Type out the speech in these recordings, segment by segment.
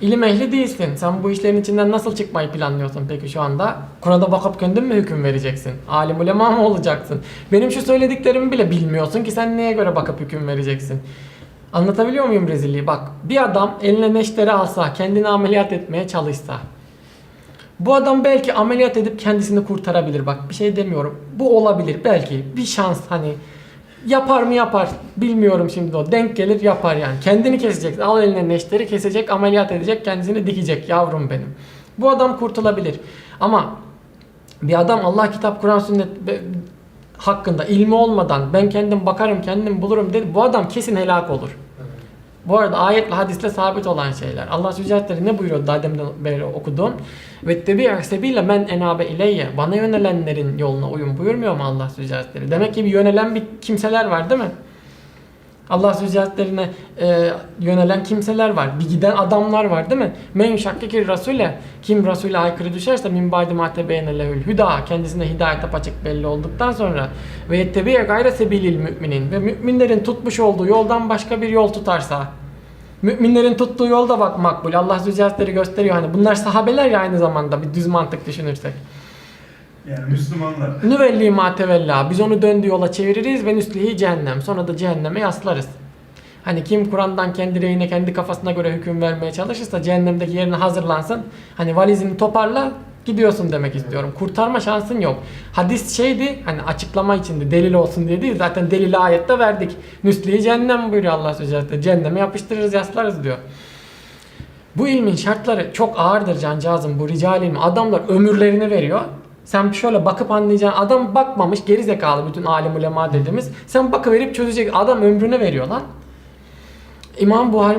İlim ehli değilsin. Sen bu işlerin içinden nasıl çıkmayı planlıyorsun peki şu anda? Kur'an'a bakıp kendin mi hüküm vereceksin? Alim ulema mı olacaksın? Benim şu söylediklerimi bile bilmiyorsun ki sen neye göre bakıp hüküm vereceksin? Anlatabiliyor muyum rezilliği? Bak bir adam eline neşteri alsa, kendini ameliyat etmeye çalışsa. Bu adam belki ameliyat edip kendisini kurtarabilir. Bak bir şey demiyorum. Bu olabilir belki. Bir şans hani yapar mı yapar bilmiyorum şimdi o. Denk gelir yapar yani. Kendini kesecek. Al eline neşteri kesecek, ameliyat edecek, kendisini dikecek yavrum benim. Bu adam kurtulabilir. Ama bir adam Allah kitap Kur'an sünnet hakkında ilmi olmadan ben kendim bakarım kendim bulurum dedi. Bu adam kesin helak olur. Bu arada ayetle hadisle sabit olan şeyler. Allah Sübhanahu ne buyuruyor daha demden beri okuduğum? Ve tebi'a sebile men enabe ileyye. Bana yönelenlerin yoluna uyun buyurmuyor mu Allah Sübhanahu Demek ki bir yönelen bir kimseler var değil mi? Allah Sübhanehu'ne e, yönelen kimseler var. Bir giden adamlar var değil mi? Men şakkikir rasule. Kim Rasule aykırı düşerse min ba'di ma tebeyene lehül hüda. Kendisine hidayet apaçık belli olduktan sonra ve yettebiye gayre sebilil müminin ve müminlerin tutmuş olduğu yoldan başka bir yol tutarsa Müminlerin tuttuğu yol da bak makbul. Allah Zülcelatleri gösteriyor. Hani bunlar sahabeler ya aynı zamanda bir düz mantık düşünürsek. Yani Müslümanlar. Nüvelli ma tevella. Biz onu döndüğü yola çeviririz ve nüslihi cehennem. Sonra da cehenneme yaslarız. Hani kim Kur'an'dan kendi reyine, kendi kafasına göre hüküm vermeye çalışırsa cehennemdeki yerine hazırlansın. Hani valizini toparla gidiyorsun demek istiyorum. Kurtarma şansın yok. Hadis şeydi hani açıklama içindi delil olsun diye değil. Zaten delili ayette verdik. Nüslihi cehennem buyuruyor Allah Sözcüsü. Cehenneme yapıştırırız yaslarız diyor. Bu ilmin şartları çok ağırdır cancağızım bu rical ilmi. Adamlar ömürlerini veriyor. Sen şöyle bakıp anlayacaksın. Adam bakmamış geri zekalı bütün alim ulema dediğimiz. Sen bakıverip çözecek. Adam ömrünü veriyor lan. İmam Buhari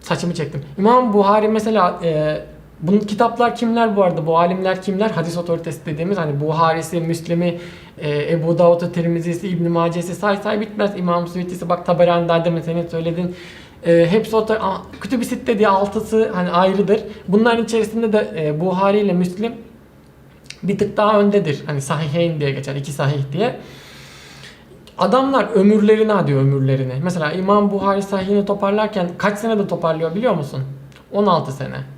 saçımı çektim. İmam Buhari mesela e, bunun kitaplar kimler bu arada? Bu alimler kimler? Hadis otoritesi dediğimiz hani Buhari'si, Müslim'i, e, Ebu Davud'u, Tirmizi'si, İbn Mace'si say say bitmez. İmam Suyuti'si bak Taberani daha demin senin söylediğin e, hepsi otor Kütüb-i Sitte diye altısı hani ayrıdır. Bunların içerisinde de e, Buhari ile Müslim bir tık daha öndedir. Hani sahiheyn diye geçer. iki sahih diye. Adamlar ömürlerini adıyor ömürlerini. Mesela İmam Buhari sahihini toparlarken kaç senede toparlıyor biliyor musun? 16 sene.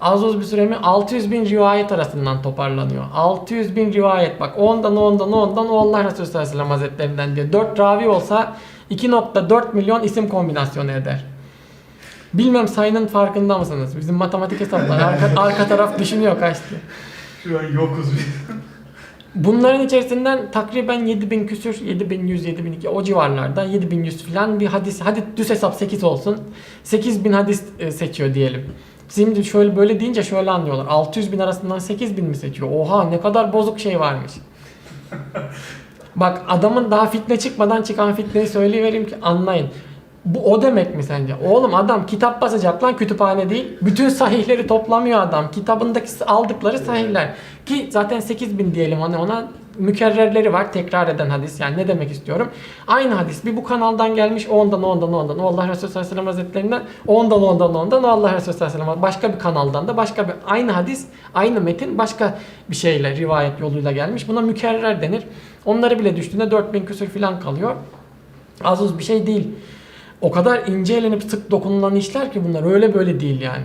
Az uz bir süre mi? 600 bin rivayet arasından toparlanıyor. 600 bin rivayet bak ondan ondan ondan o Allah Resulü sallallahu aleyhi ve sellem hazretlerinden diyor. 4 ravi olsa 2.4 milyon isim kombinasyonu eder. Bilmem sayının farkında mısınız? Bizim matematik hesaplar arka, arka taraf düşünüyor kaçtı. Şu an yokuz biz. Bunların içerisinden takriben 7000 küsür, 7100, 7002 o civarlarda 7100 falan bir hadis. Hadi düz hesap 8 olsun. 8000 hadis e, seçiyor diyelim. Şimdi şöyle böyle deyince şöyle anlıyorlar. 600 bin arasından 8000 mi seçiyor? Oha ne kadar bozuk şey varmış. Bak adamın daha fitne çıkmadan çıkan fitneyi söyleyivereyim ki anlayın. Bu o demek mi sence? Oğlum adam kitap basacak lan kütüphane değil. Bütün sahihleri toplamıyor adam. Kitabındaki aldıkları sahihler. Ki zaten 8000 diyelim hani ona mükerrerleri var. Tekrar eden hadis. Yani ne demek istiyorum? Aynı hadis. Bir bu kanaldan gelmiş. o Ondan ondan ondan. O Allah Resulü sallallahu aleyhi ve sellem hazretlerinden. o Ondan ondan ondan. O Allah Resulü sallallahu aleyhi ve sellem. Başka bir kanaldan da başka bir aynı hadis. Aynı metin başka bir şeyle rivayet yoluyla gelmiş. Buna mükerrer denir. Onları bile düştüğünde 4000 küsür falan kalıyor. Az uz bir şey değil. O kadar ince elenip sık dokunulan işler ki bunlar öyle böyle değil yani.